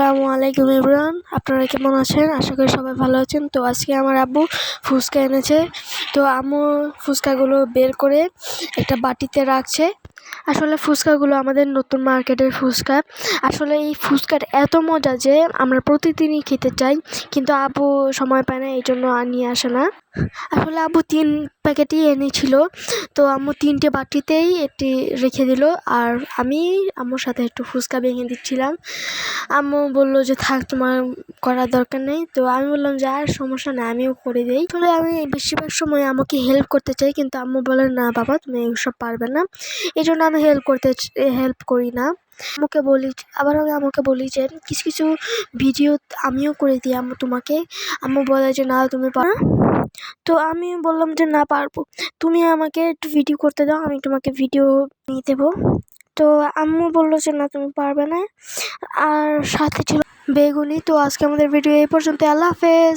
আসসালামু আলাইকুম ইমরান। আপনারা কেমন আছেন? আশা করি সবাই ভালো আছেন। তো আজকে আমার আব্বু ফুচকা এনেছে। তো আম্মু ফুচকাগুলো বের করে একটা বাটিতে রাখছে। আসলে ফুচকাগুলো আমাদের নতুন মার্কেটের ফুচকা। আসলে এই ফুচকার এত মজা যে আমরা প্রতিদিনই খেতে চাই, কিন্তু আব্বু সময় পায় না, এই জন্য আর নিয়ে আসে না। আসলে আব্বু তিন প্যাকেটই এনেছিল। তো আম্মু তিনটে বাটিতেই এটি রেখে দিল। আর আমি আম্মুর সাথে একটু ফুচকা ভেঙে দিচ্ছিলাম। আম্মু বলল যে, থাক, তোমার করার দরকার নেই। তো আমি বললাম যে, আর সমস্যা নেই, আমিও করে দিই। আসলে আমি বেশিরভাগ সময় আমাকে হেল্প করতে চাই, কিন্তু আম্মু বলে, না বাবা, তুমি এইসব পারবে না। এই জন্য আমি হেল্প করতে হেল্প করি না। আম্মুকে বলি, আবার আমি আমাকে বলি যে, কিছু কিছু ভিডিও আমিও করে দিই আম্মু তোমাকে। আম্মু বলে যে, না, তুমি পারো তো আমি বললাম যে, না, পারব। তুমি আমাকে একটু ভিডিও করতে দাও, আমি তোমাকে ভিডিও নিয়ে দেবো। তো আম্মু বলল যে, না, তুমি পারবে না। আর সাথে ছিল বেগুনি। তো আজকে আমাদের ভিডিও এই পর্যন্ত আল্লাহ হাফেজ।